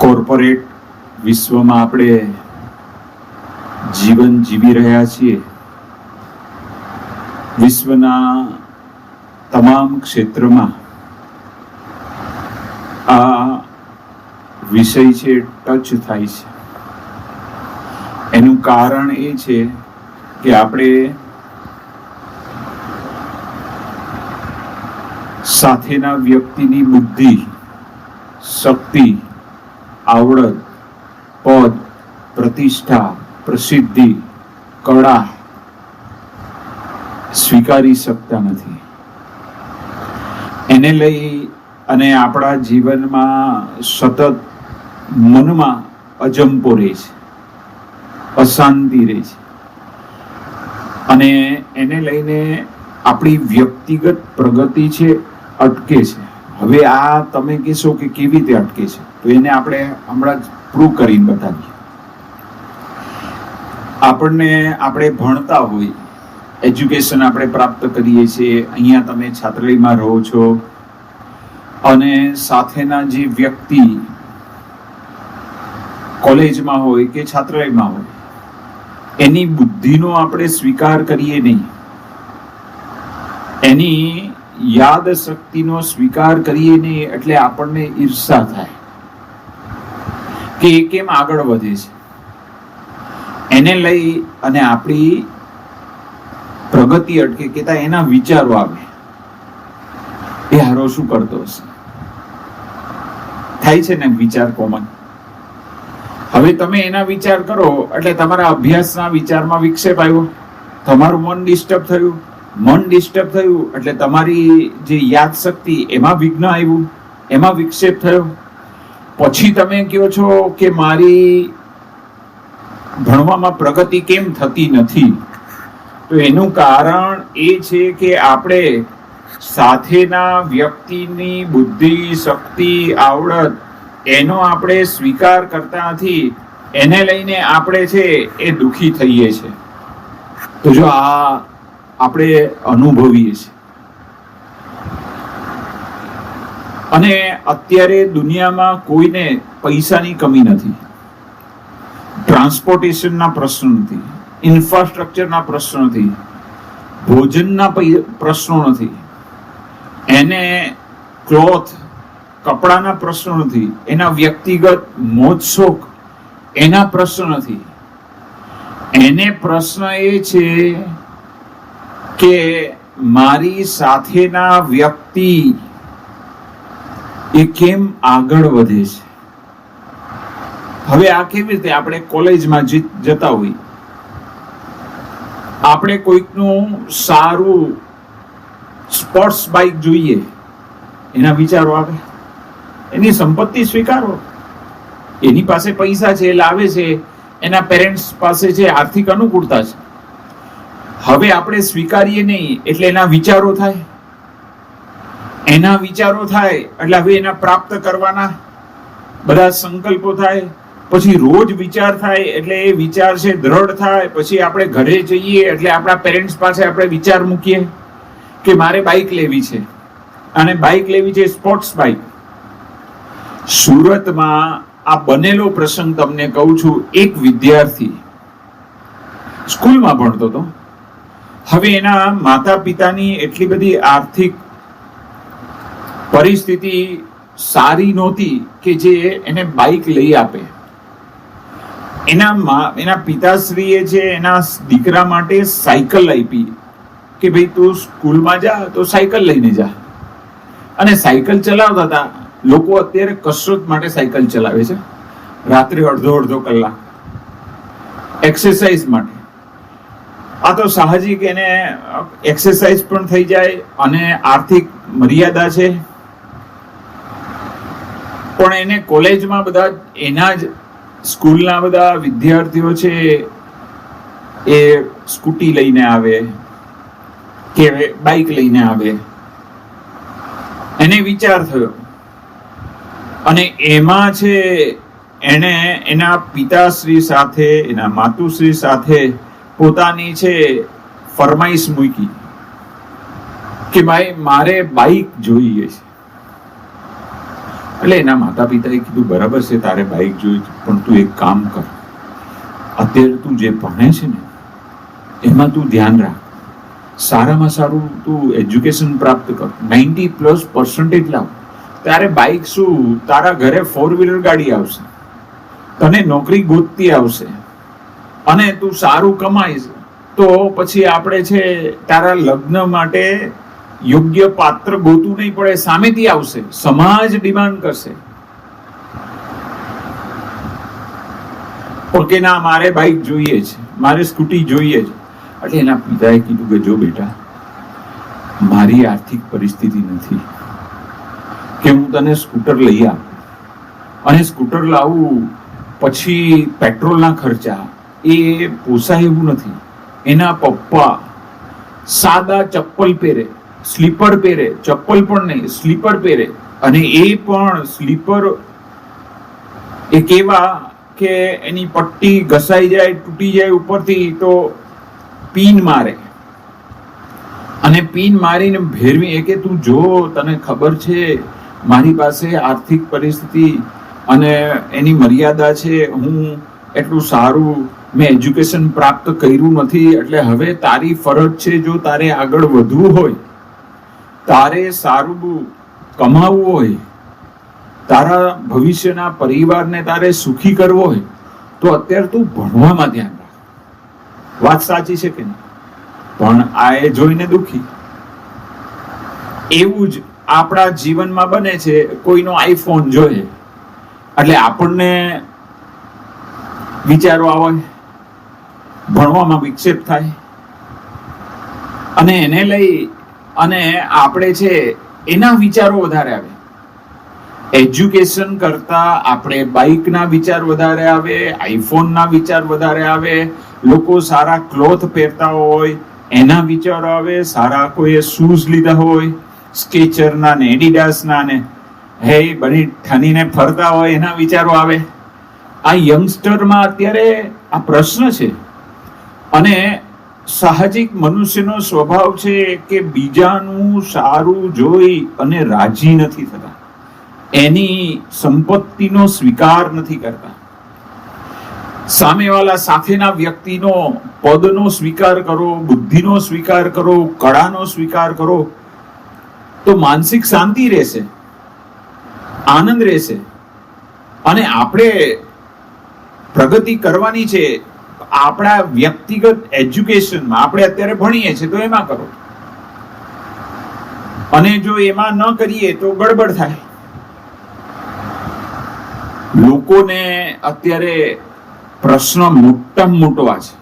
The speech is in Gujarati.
કોર્પોરેટ વિશ્વમાં આપણે જીવન જીવી રહ્યા છીએ. વિશ્વના તમામ ક્ષેત્રમાં આ વિષય છે ટચ થાય છે. એનું કારણ એ છે કે આપણે સાથેના વ્યક્તિની બુદ્ધિ, શક્તિ આવડત, પદ, પ્રતિષ્ઠા, પ્રસિદ્ધિ, કળા સ્વીકારી શકતા નથી. એને લઈ અને આપણા જીવનમાં સતત મનમાં અજંપો રહે છે, અશાંતિ રહે છે. અને એને લઈને આપણી વ્યક્તિગત પ્રગતિ છે, અટકે છે. હવે આ તમે કહેશો કે કેવી રીતે અટકે છે? તો એને આપણે હમણાં જ પ્રૂવ કરીને બતાવીએ. આપણને આપણે ભણતા હોય એજ્યુકેશન આપણે પ્રાપ્ત કરીએ છીએ, અહીંયા તમે છાત્રાલયમાં રહો છો, અને સાથેના જે વ્યક્તિ કોલેજમાં હોય કે છાત્રાલયમાં હોય, એની બુદ્ધિનો આપણે સ્વીકાર કરીએ નહીં. એની યાદ શક્તિનો સ્વીકાર કરીએ નહીં, એટલે આપણને ઈર્ષા થાય. કે કેમ આગળ વધે છે? એને લઈ અને આપણી પ્રગતિ અટકે કે એના વિચારો આવે. એ હારો શું કરતો હશે? થાય છે ને વિચાર કોમન? હવે તમે એના વિચાર કરો, એટલે તમારા અભ્યાસના વિચારમાં વિક્ષેપ આવ્યો. તમારું મન ડિસ્ટર્બ થયું. મન ડિસ્ટર્બ થયું, એટલે તમારી જે યાદ શક્તિ એમાં વિઘ્ન આવ્યું. એમાં વિક્ષેપ થયો. પછી તમે કહો છો કે મારી ભણવામાં પ્રગતિ કેમ થતી નથી? તો એનું કારણ એ છે કે આપણે સાથેના વ્યક્તિની બુદ્ધિ, શક્તિ, આવડત એનો આપણે સ્વીકાર કરતા નથી. એને લઈને આપણે છે એ દુખી થઈએ છે. તો જો આ આપણે અનુભવીએ છીએ. અને અત્યારે દુનિયામાં કોઈને પૈસાની કમી નથી. ટ્રાન્સપોર્ટેશનના પ્રશ્નો નથી. ઇન્ફ્રાસ્ટ્રક્ચરના પ્રશ્નો નથી. ભોજનના પ્રશ્નો નથી. એને ક્લોથ, કપડાના પ્રશ્નો નથી. એના વ્યક્તિગત મોજશોખ, એના પ્રશ્ન નથી. એને પ્રશ્ન એ છે કે મારી સાથેના વ્યક્તિ એ કેમ આગળ વધે છે? હવે આ કેવી રીતે આપણે કોલેજમાં જીત જતા હોઈએ? આપણે કોઈકનું સારું સ્પોર્ટ્સ બાઇક જોઈએ, એના વિચારો આવે. એની સંપત્તિ સ્વીકારો. એની પાસે પૈસા છે એ લાવે છે, એના પેરેન્ટ્સ પાસે છે, આર્થિક અનુકૂળતા છે. હવે આપણે સ્વીકારીએ નહીં, એટલે એના વિચારો થાય. એના વિચારો થાય, એટલે હવે એના પ્રાપ્ત કરવાના બધા સંકલ્પો થાય, પછી રોજ વિચાર થાય, એટલે એ વિચાર છે દ્રઢ થાય, પછી આપણે ઘરે જઈએ, એટલે આપણા પેરેન્ટ્સ પાસે આપણે વિચાર મૂકીએ કે મારે બાઇક લેવી છે. અને બાઇક લેવી છે સ્પોર્ટ્સ બાઇક સુરતમાં આ બનેલો પ્રસંગ તમને કહું છું, એક વિદ્યાર્થી, સ્કૂલમાં ભણતો હતો. હવે એના માતા પિતાની એટલી બધી આર્થિક પરિસ્થિતિ સારી નહોતી કે જે એને બાઇક લઈ આપે. એના એના પિતાશ્રીએ જે એના દીકરા માટે સાયકલ આપી કે ભાઈ તું સ્કૂલમાં જા, તો સાયકલ લઈને જા. અને સાયકલ ચલાવતા હતા. લોકો અત્યારે કસરત માટે સાયકલ ચલાવે છે. રાત્રે અડધો અડધો કલાક. એક્સરસાઇઝ માટે. આ તો સાહજિક એને એક્સરસાઇઝ પણ થઈ જાય અને આર્થિક મર્યાદા છે. પણ એને કોલેજમાં બધા એના જ સ્કૂલના બધા વિદ્યાર્થીઓ છે એ સ્કૂટી લઈને આવે કે બાઇક લઈને આવે. એને વિચાર થયો. અને એમાં છે એને એના પિતાશ્રી સાથે, એના માતુશ્રી સાથે પોતાની છે ફરમાઈશ મૂકી કે ભાઈ, મારે બાઇક જોઈએ છે. એટલે એના માતા પિતાએ કીધું, બરાબર છે, તારે બાઇક જોઈ, પણ તું એક કામ કર. અત્યારે તું જે ભણે છે ને, એમાં તું ધ્યાન રાખ. સારામાં સારું તું એજ્યુકેશન પ્રાપ્ત કર. નાઇન્ટી પ્લસ પર્સન્ટેજ લાવ. ત્યારે બાઇક શું, તારા ઘરે ફોર વ્હીલર ગાડી આવશે. તને નોકરી ગોતતી આવશે. અને તું સારું કમાઈશ. તો પછી આપણે છે, તારા લગ્ન માટે યોગ્ય પાત્ર ગોતું નહીં પડે, સામેથી આવશે, સમાજ ડિમાન્ડ કરશે. ઓકે, ના, મારે બાઇક જોઈએ છે, મારે સ્કૂટી જોઈએ છે. એટલે એના પિતાએ કીધું કે, જો બેટા, મારી આર્થિક પરિસ્થિતિ નથી, કે હું તને સ્કૂટર લઈ આવું. અને સ્કૂટર લાવું, પછી પેટ્રોલના ખર્ચા, એ પોસાય એવું નથી. એના પપ્પા સાદા ચપ્પલ પહેરે સ્લીપર પહેરે, ચપ્પલ પણ નહીં, સ્લીપર પહેરે. અને એ પણ સ્લીપર, એ કેવા કે એની પટ્ટી ઘસાઈ જાય, તૂટી જાય ઉપરથી તો પીન મારે. અને પીન મારીને ભેરવી, એ કે તું જો, તને ખબર છે, મારી પાસે આર્થિક પરિસ્થિતિ અને એની મર્યાદા છે, હું એટલું સારું, મેં એજ્યુકેશન પ્રાપ્ત કર્યું નથી, એટલે હવે તારી ફરજ છે, જો તારે આગળ વધવું હોય તારે સારું કમાવવું હોય, તારા ભવિષ્યના પરિવારને તારે સુખી કરવો હોય, તો અત્યારે તું ભણવામાં ધ્યાન રાખ. વાત સાચી છે કે નહીં? પણ આ એ જોઈને દુખી. એવું જ આપણા જીવનમાં બને છે, કોઈનો આઈફોન જોઈએ. એટલે આપણને વિચારો આવે, ભણવામાં વિક્ષેપ થાય. અને એને લઈ અને આપણે છે, એના વિચારો વધારે આવે. એજ્યુકેશન કરતા આપણે બાઇકના વિચાર વધારે આવે આઈફોનના વિચાર વધારે આવે, લોકો સારા ક્લોથ પહેરતા હોય, એના વિચારો આવે, સારા કોઈએ શૂઝ લીધા હોય સ્કેચરના ને એડિડાસના ને, હે બની ઠનીને ફરતા હોય, એના વિચારો આવે. આ યંગસ્ટરમાં અત્યારે આ પ્રશ્ન છે. અને સાહજિક મનુષ્યનો સ્વભાવ છે કે બીજાનું સારું જોઈ અને રાજી નથી થતા. એની સંપત્તિનો સ્વીકાર નથી કરતા. સામેવાલા સાથેના વ્યક્તિનો પદનો સ્વીકાર કરો, બુદ્ધિનો સ્વીકાર કરો, કળાનો સ્વીકાર કરો, તો માનસિક શાંતિ રહેશે, આનંદ રહેશે. અને આપણે પ્રગતિ કરવાની છે આપણા વ્યક્તિગત એજ્યુકેશનમાં આપણે અત્યારે ભણીએ છીએ તો એમાં કરો. અને જો એમાં ન કરીએ તો ગડબડ થાય. લોકોને અત્યારે પ્રશ્ન મોટામાં મોટો આ છે.